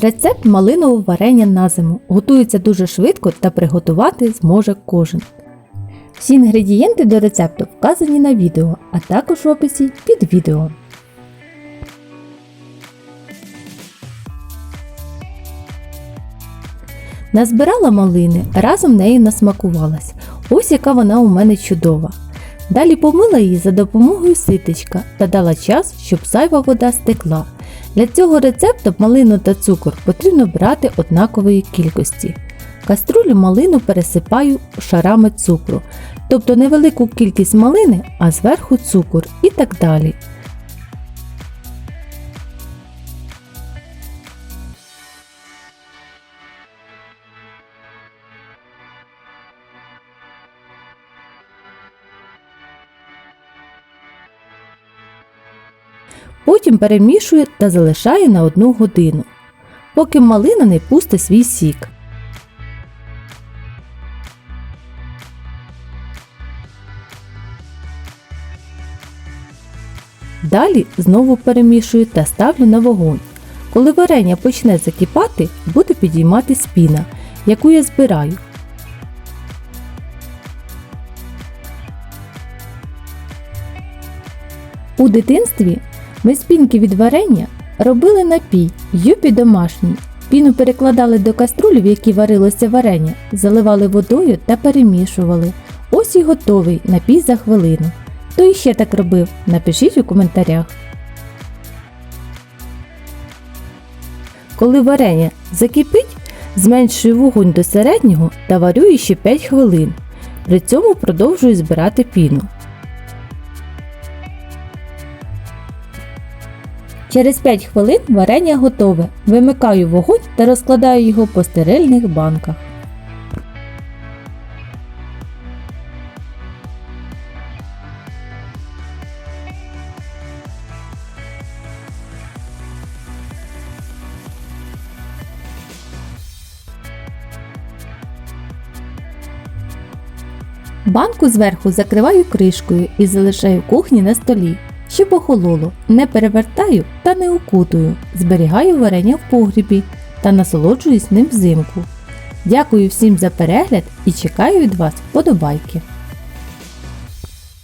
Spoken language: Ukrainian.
Рецепт малинового варення на зиму готується дуже швидко та приготувати зможе кожен. Всі інгредієнти до рецепту вказані на відео, а також в описі під відео. Назбирала малини, разом нею насмакувалась. Ось яка вона у мене чудова. Далі помила її за допомогою ситечка та дала час, щоб зайва вода стекла. Для цього рецепту малину та цукор потрібно брати однакової кількості. Каструлю малину пересипаю шарами цукру, тобто невелику кількість малини, а зверху цукор і так далі. Потім перемішую та залишаю на 1 годину, поки малина не пусте свій сік. Далі знову перемішую та ставлю на вогонь. Коли варення почне закипати, буде підійматись піна, яку я збираю. У дитинстві ми з пінки від варення робили напій юпі домашній. Піну перекладали до каструлі, в якій варилося варення, заливали водою та перемішували. Ось і готовий напій за хвилину. Хто іще так робив? Напишіть у коментарях. Коли варення закипить, зменшую вогонь до середнього та варю ще 5 хвилин. При цьому продовжую збирати піну. Через 5 хвилин варення готове. Вимикаю вогонь та розкладаю його по стерильних банках. Банку зверху закриваю кришкою і залишаю кухні на столі, щоб охололо. Не перевертаю та не укутую. Зберігаю варення в погрібі та насолоджуюсь ним взимку. Дякую всім за перегляд і чекаю від вас вподобайки.